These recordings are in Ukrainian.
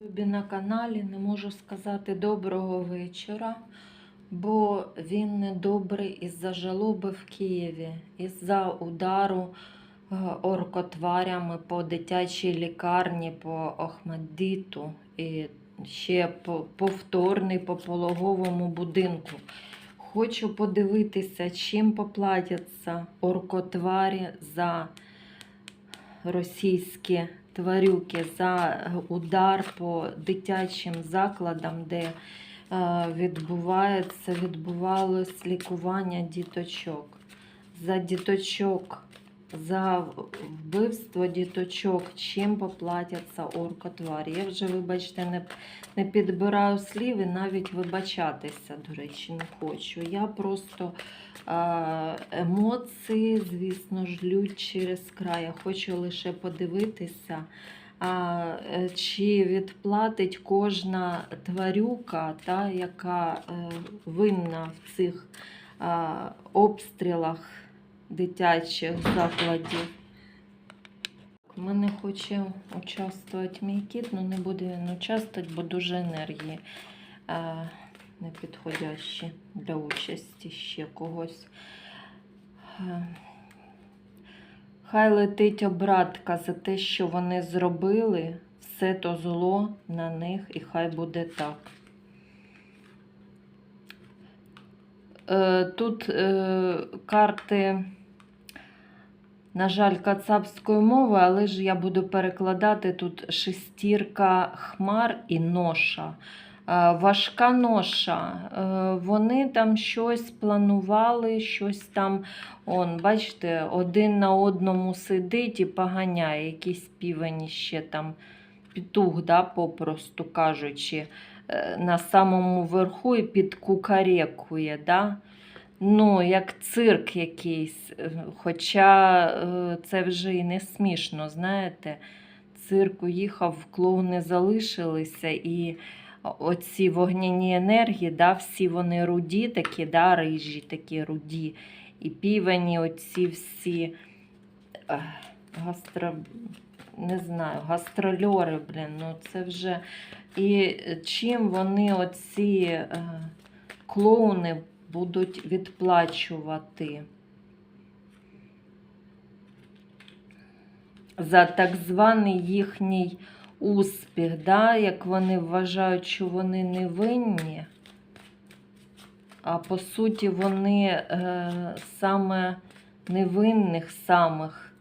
Тобі на каналі не можу сказати доброго вечора, бо він недобрий із-за жалоби в Києві, із-за удару е, оркотварями по дитячій лікарні, по Охмаддиту і ще повторний по пологовому будинку. Хочу подивитися, чим поплатяться оркотварі за російські тварюки за удар по дитячим закладам, де е, відбувається, відбувалось лікування діточок. За діточок, за вбивство діточок, чим поплатяться оркотварі. Я вже, вибачте, не, не підбираю слів і навіть вибачатися, до речі, не хочу. Я просто емоції, звісно ж, лють через край. Я хочу лише подивитися, а, е, чи відплатить кожна тварюка, та, яка е, винна в цих а, обстрілах дитячих закладів. У мене хоче участвувати мій кіт, але не буде він участвувати, бо дуже енергії е, не підходящі для участі ще когось. Е, Хай летить обратка за те, що вони зробили, все то зло на них, і хай буде так. Е, Тут карти, на жаль, кацапською мовою, але ж я буду перекладати тут шестірка хмар і ноша. Е, Важка ноша. Е, Вони там щось планували, щось там, он, бачите, один на одному сидить і поганяє, якийсь півень ще там, петух, да, попросту кажучи, е, на самому верху і підкукарекує. Да? Ну, як цирк якийсь. Е, Хоча е, це вже і не смішно, знаєте. Цирк уїхав, клоуни залишилися, і оці вогняні енергії, да, всі вони руді, такі, да, рижі, такі руді. І півені, оці всі е, гастро... не знаю, гастрольори, блін, ну це вже. І чим вони оці клоуни будуть відплачувати за так званий їхній успіх, да? як вони вважають, що вони не винні, а по суті вони е, саме невинних самих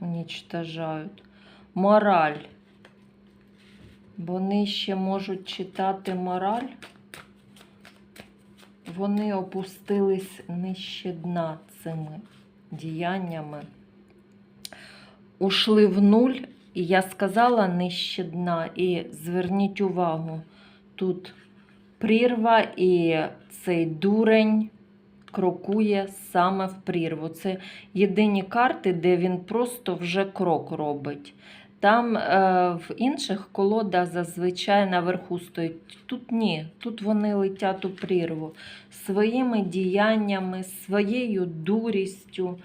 уничтожають. Мораль. Вони ще можуть читати мораль. Вони опустились нижче дна цими діяннями. Ушли в нуль, і я сказала нижче дна. І зверніть увагу, тут прірва, і цей дурень крокує саме в прірву. Це єдині карти, де він просто вже крок робить. Там е, в інших колода зазвичай наверху стоїть. Тут ні, тут вони летять у прірву своїми діяннями, своєю дурістю,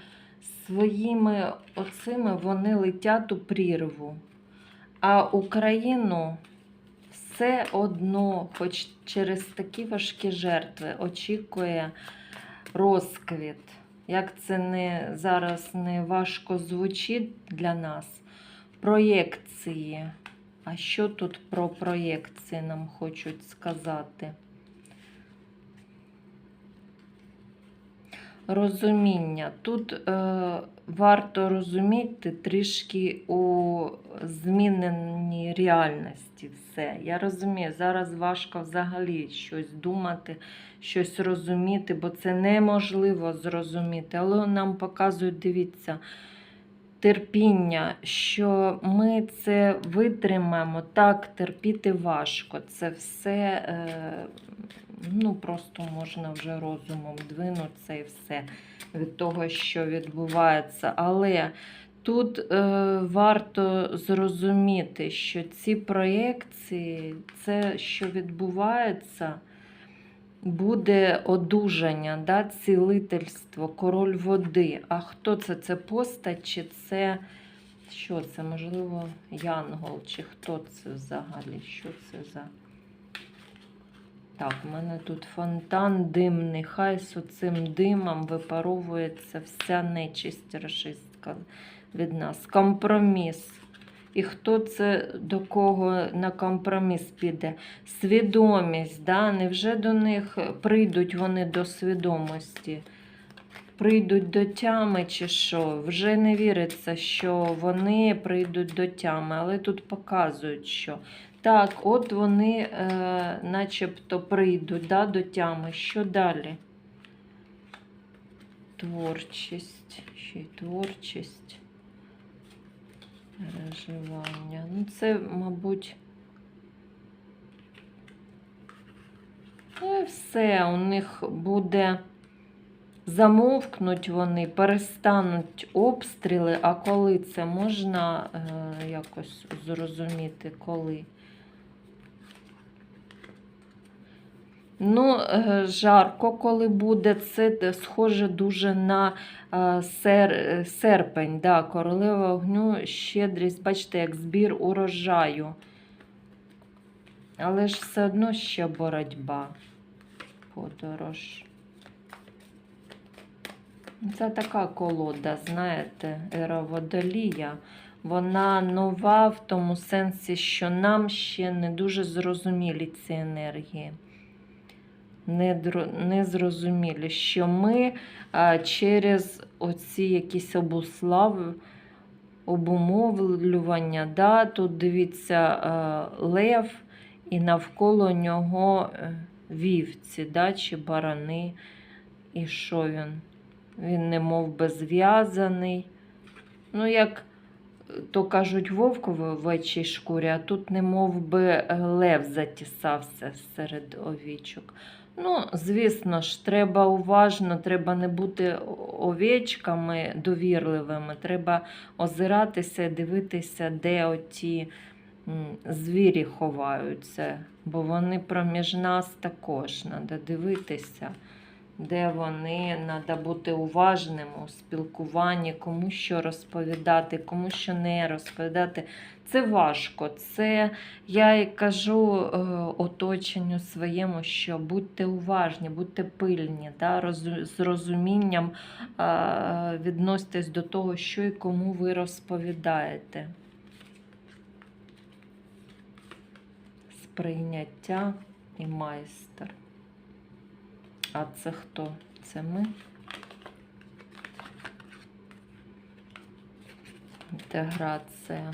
своїми оцими вони летять у прірву. А Україну все одно, хоч через такі важкі жертви, очікує розквіт. Як це не зараз не важко звучить для нас. Проєкції. А що тут про проєкції нам хочуть сказати? Розуміння. Тут е, варто розуміти трішки у зміненій реальності все. Я розумію, зараз важко взагалі щось думати, щось розуміти, бо це неможливо зрозуміти. Але нам показують, дивіться, терпіння, що ми це витримаємо. Так, терпіти важко. Це все. Е, ну, просто можна вже розумом двинутися і все від того, що відбувається. Але тут е, варто зрозуміти, що ці проєкції, це, що відбувається, буде одужання, да, цілительство, король води. А хто це? Це постать чи це Що це? Можливо, Янгол, чи хто це взагалі? Що це за. Так, у мене тут фонтан димний. Хай з цим димом випаровується вся нечисть рашистська від нас. Компроміс. І хто це до кого на компроміс піде? Свідомість, да? невже до них прийдуть вони до свідомості? Прийдуть до тями чи що? Вже не віриться, що вони прийдуть до тями, але тут показують, що так, от вони е, начебто прийдуть да, до тями. Що далі? Творчість, ще й творчість, переживання. Ну, це, мабуть. Ну і все, у них буде. Замовкнуть вони, перестануть обстріли, а коли це можна е, якось зрозуміти, коли. Ну, е, жарко, коли буде, це схоже дуже на е, сер, е, серпень. Да, королева огню, щедрість, бачите, як збір урожаю. Але ж все одно ще боротьба. Подорож. Це така колода, знаєте, ера водолія. Вона нова в тому сенсі, що нам ще не дуже зрозумілі ці енергії. Не, дро- не зрозумілі, що ми через оці якісь обуслав, обумовлювання, да, тут дивіться лев, і навколо нього е, вівці, да, чи барани. І що він? Він не мов би зв'язаний. Ну, як то кажуть, вовк в овечій шкурі, а тут не мов би лев затісався серед овічок. Ну, звісно ж, треба уважно, треба не бути овечками довірливими, треба озиратися і дивитися, де оті звірі ховаються, бо вони проміж нас також треба дивитися де вони, треба бути уважним у спілкуванні, кому що розповідати, кому що не розповідати. Це важко. Це я і кажу е, оточенню своєму, що будьте уважні, будьте пильні, да, роз- з розумінням е, відноситесь до того, що і кому ви розповідаєте. Сприйняття і майстер. А це хто? Це ми? Інтеграція.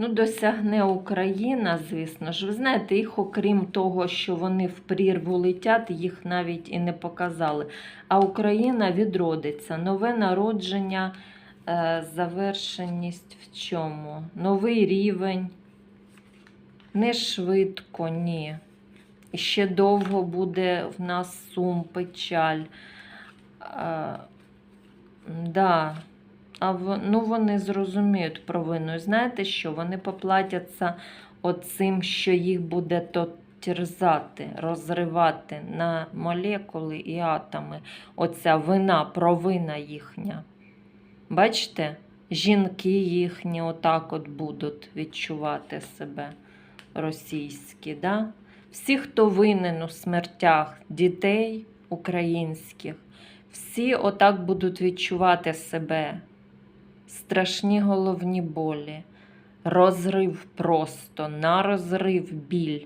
Ну, досягне Україна, звісно ж. Ви знаєте, їх, окрім того, що вони в прірву летять, їх навіть і не показали. А Україна відродиться. Нове народження, е, завершеність в чому? Новий рівень. Не швидко, ні. Ще довго буде в нас сум, печаль. А, да. а в, ну, вони зрозуміють провину. Знаєте що? Вони поплатяться оцим, що їх буде то терзати, розривати на молекули і атоми. Оця вина, провина їхня. Бачите? Жінки їхні отак от будуть відчувати себе російські. Да? Всі, хто винен у смертях дітей українських, всі отак будуть відчувати себе. Страшні головні болі, розрив просто, на розрив біль.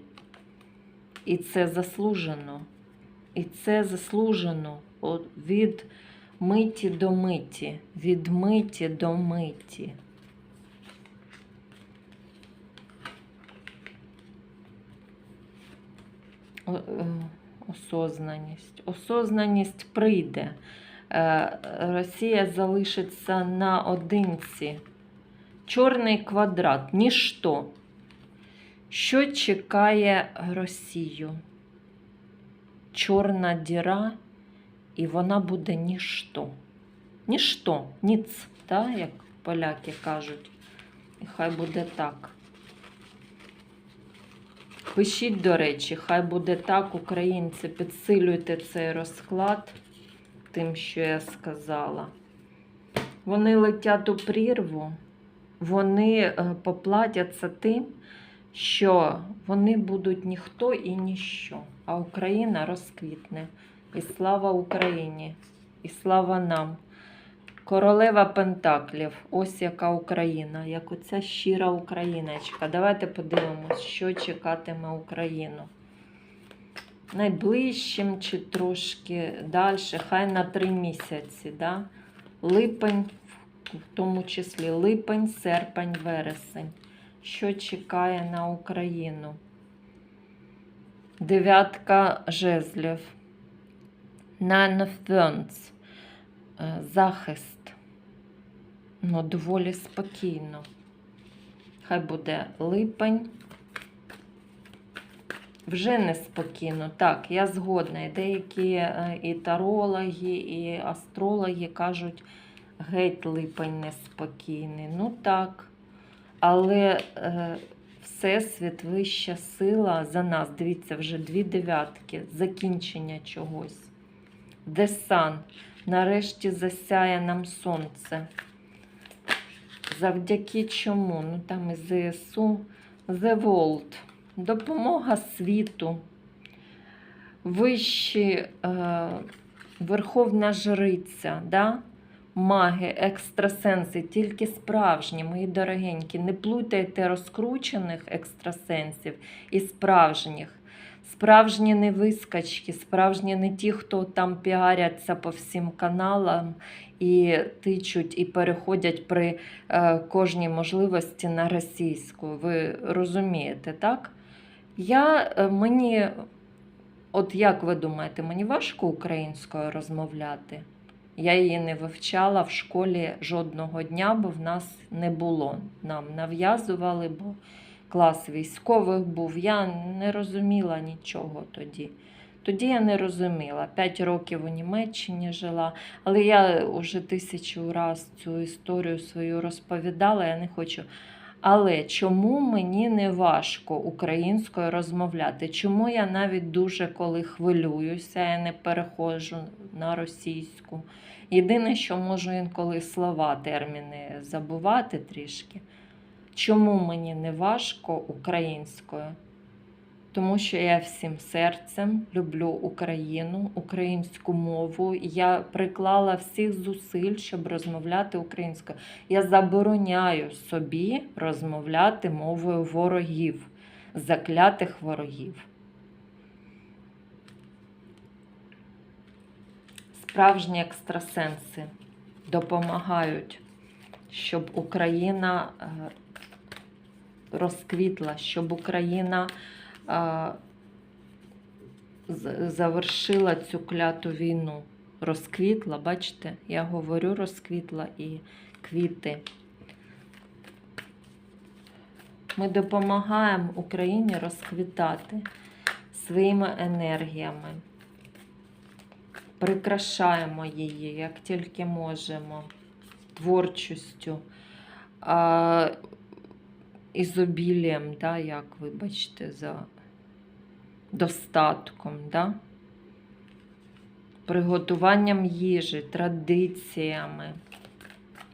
І це заслужено. І це заслужено від миті до миті, від миті до миті. О- е, Осознаність. Осознаність прийде. Е, Росія залишиться наодинці. Чорний квадрат, ніщо. Що чекає Росію? Чорна діра, і вона буде ніщо. Ніщо, ніц, та, як поляки кажуть. І хай буде так. Пишіть, до речі, хай буде так, українці, підсилюйте цей розклад. тим, що я сказала. Вони летять у прірву, вони е, поплатяться тим, що вони будуть ніхто і ніщо, а Україна розквітне. І слава Україні, і слава нам. Королева Пентаклів, ось яка Україна, як оця щира Україночка. Давайте подивимось, що чекатиме Україну. Найближчим чи трошки далі, хай на три місяці. Да? Липень, в тому числі липень, серпень, вересень. Що чекає на Україну? Дев'ятка жезлів. Nine of Wands. Е, Захист. Ну, доволі спокійно. Хай буде липень. Вже неспокійно. Так, я згодна. І деякі е, і тарологи, і астрологи кажуть, геть липень неспокійний. Ну так. Але е, Всесвіт, вища сила за нас. Дивіться, вже дві дев'ятки, закінчення чогось. Десан. Нарешті засяє нам сонце. Завдяки чому? Ну там і ЗСУ. The World. Допомога світу. Вищі е, Верховна Жриця. Да? Маги, екстрасенси, тільки справжні, мої дорогенькі. Не плутайте розкручених екстрасенсів і справжніх. Справжні не вискочки, справжні не ті, хто там піаряться по всім каналам і тичуть і переходять при е, кожній можливості на російську. Ви розумієте, так? Я е, мені, от як ви думаєте, мені важко українською розмовляти? Я її не вивчала в школі жодного дня, бо в нас не було. Нам нав'язували, бо клас військових був. Я не розуміла нічого тоді. Тоді я не розуміла. П'ять років у Німеччині жила, але я вже тисячу раз цю історію свою розповідала, я не хочу. Але чому мені не важко українською розмовляти? Чому я навіть дуже коли хвилююся, я не переходжу на російську? Єдине, що можу інколи слова, терміни забувати трішки. Чому мені не важко українською? Тому що я всім серцем люблю Україну, українську мову. Я приклала всіх зусиль, щоб розмовляти українською. Я забороняю собі розмовляти мовою ворогів, заклятих ворогів. Справжні екстрасенси допомагають, щоб Україна е, розквітла, щоб Україна завершила цю кляту війну. Розквітла, бачите, я говорю, розквітла і квіти. Ми допомагаємо Україні розквітати своїми енергіями. Прикрашаємо її, як тільки можемо, творчістю, ізобілієм, да, як вибачте, за достатком, да? приготуванням їжі, традиціями.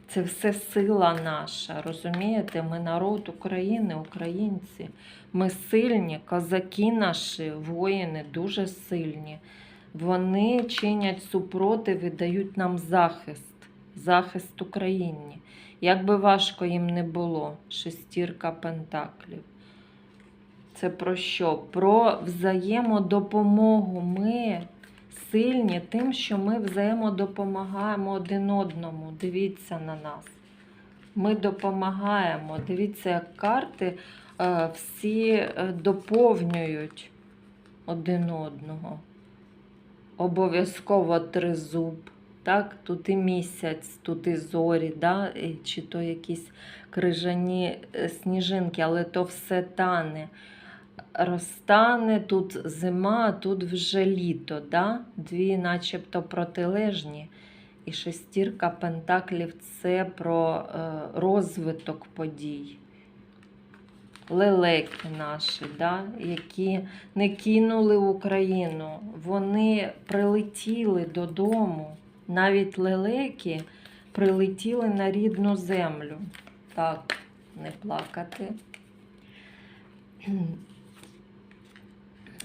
Це все сила наша, розумієте? Ми народ України, українці. Ми сильні, козаки наші, воїни дуже сильні. Вони чинять супротив і дають нам захист, захист Україні. Як би важко їм не було, шестірка пентаклів. Це про що? Про взаємодопомогу. Ми сильні тим, що ми взаємодопомагаємо один одному. Дивіться на нас. Ми допомагаємо. Дивіться, як карти е, всі е, доповнюють один одного. Обов'язково тризуб. Так, тут і місяць, тут і зорі, да? чи то якісь крижані е, сніжинки, але то все тане. Розтане тут зима, тут вже літо. Да? Дві начебто протилежні. І шестірка пентаклів це про е, розвиток подій. Лелеки наші, да? які не кинули Україну. Вони прилетіли додому навіть лелеки прилетіли на рідну землю. Так, не плакати.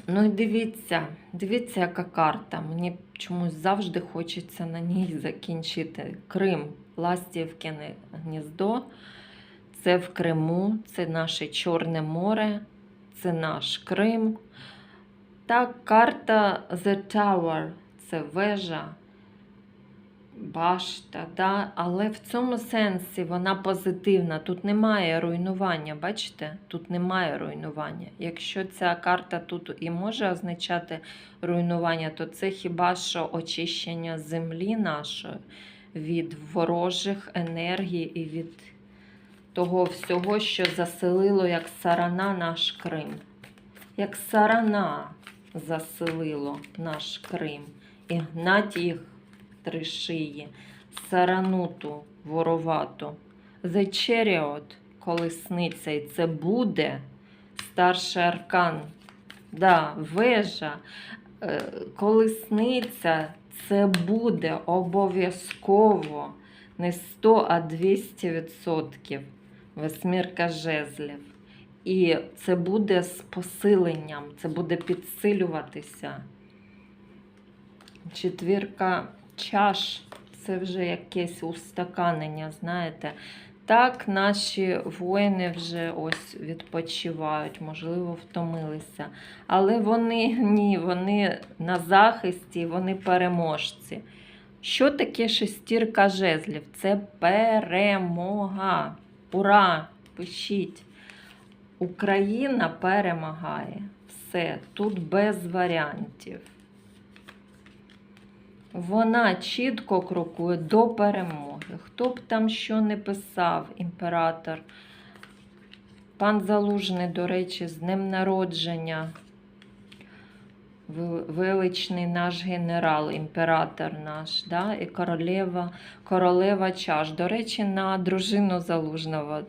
Ну і дивіться, дивіться, яка карта. Мені чомусь завжди хочеться на ній закінчити. Крим, Ластівкине гніздо. Це в Криму, це наше Чорне море, це наш Крим. Так, карта The Tower це вежа, башта, да? але в цьому сенсі вона позитивна. Тут немає руйнування, бачите? Тут немає руйнування. Якщо ця карта тут і може означати руйнування, то це хіба що очищення землі нашої від ворожих енергій і від того всього, що заселило як сарана наш Крим. Як сарана заселило наш Крим. І гнать їх три шиї, сарануту воровату. The Chariot, колесниця, і це буде старший аркан. Да, вежа, е, колесниця, це буде обов'язково не 100, а 200 відсотків. Восьмірка жезлів. І це буде з посиленням, це буде підсилюватися. Четвірка чаш це вже якесь устаканення, знаєте. Так, наші воїни вже ось відпочивають, можливо, втомилися. Але вони ні, вони на захисті, вони переможці. Що таке шестірка жезлів? Це перемога. Ура! Пишіть. Україна перемагає. Все, тут без варіантів. Вона чітко крокує до перемоги. Хто б там що не писав, імператор. Пан Залужний, до речі, з днем народження. Величний наш генерал, імператор наш, да? і королева, королева чаш. До речі, на дружину Залужного,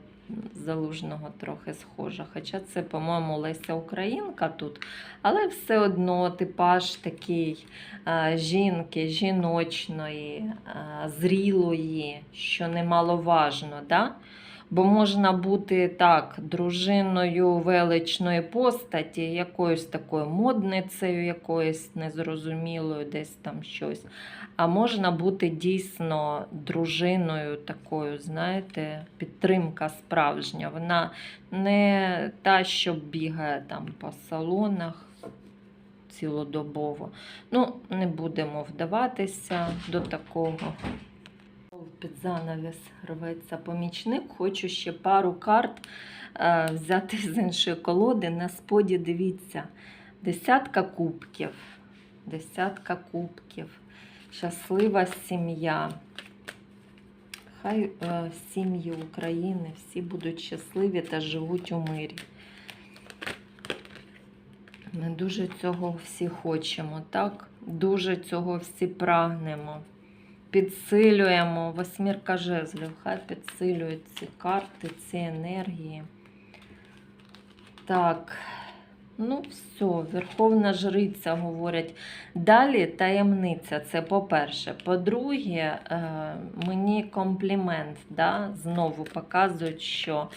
Залужного трохи схожа. Хоча це, по-моєму, Леся Українка тут. Але все одно типаж такий жінки, жіночної, зрілої, що немаловажно. Да? Бо можна бути так, дружиною величної постаті, якоюсь такою модницею, якоюсь незрозумілою, десь там щось. А можна бути дійсно дружиною такою, знаєте, підтримка справжня. Вона не та, що бігає там по салонах цілодобово. Ну, не будемо вдаватися до такого. Під занавіс рветься помічник. Хочу ще пару карт е, взяти з іншої колоди. На споді дивіться. Десятка кубків. Десятка кубків. Щаслива сім'я. Хай е, сім'ї України всі будуть щасливі та живуть у мирі. Ми дуже цього всі хочемо, так? Дуже цього всі прагнемо. Підсилюємо восьмірка жезлів. Хай підсилюють ці карти, ці енергії. Так, ну все, Верховна Жриця говорять. Далі таємниця, це по-перше. По-друге, е, мені комплімент, да? знову показують, що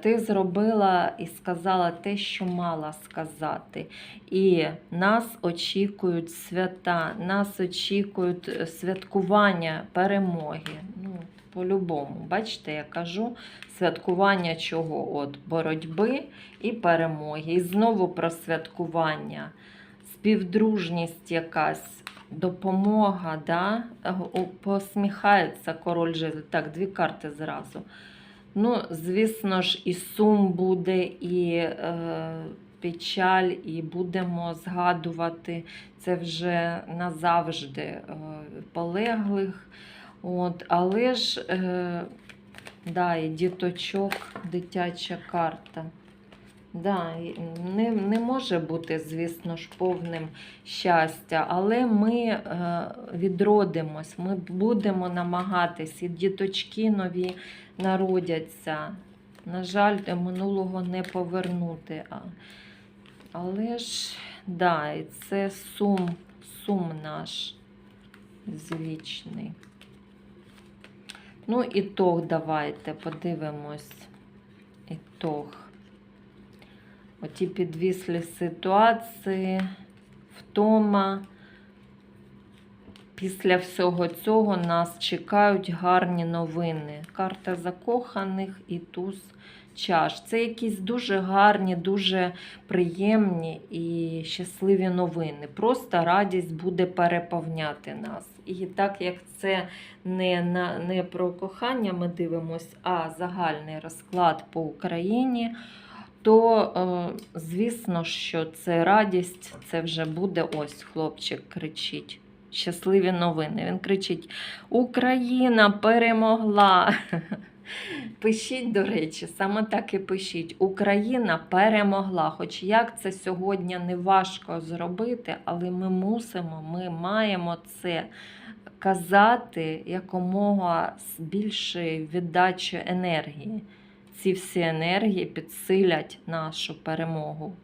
ти зробила і сказала те, що мала сказати. І нас очікують свята, нас очікують е, святкування перемоги. Ну, по-любому, бачите, я кажу святкування чого? От боротьби і перемоги. І знову про святкування, співдружність якась, допомога. Да? Посміхається король жезлів. Так, дві карти зразу. Ну, звісно ж, і сум буде, і е, печаль, і будемо згадувати це вже назавжди е, полеглих. От, але ж, е, да, і діточок, дитяча карта. Да, не, не може бути, звісно ж, повним щастя, але ми е, відродимось, ми будемо намагатись, і діточки нові народяться. На жаль, минулого не повернути. Але ж, да, і це сум, сум наш. звічний. Ну, ітог давайте подивимось. Ітог. Оті підвіслі ситуації, втома. Після всього цього нас чекають гарні новини. Карта закоханих і туз чаш. Це якісь дуже гарні, дуже приємні і щасливі новини. Просто радість буде переповняти нас. І так як це не, не про кохання ми дивимось, а загальний розклад по Україні, то, е, звісно, що це радість, це вже буде ось хлопчик кричить. Щасливі новини. Він кричить: Україна перемогла. Пишіть, до речі, саме так і пишіть. Україна перемогла. Хоч як це сьогодні не важко зробити, але ми мусимо, ми маємо це казати якомога з більшою віддачею енергії. Ці всі енергії підсилять нашу перемогу.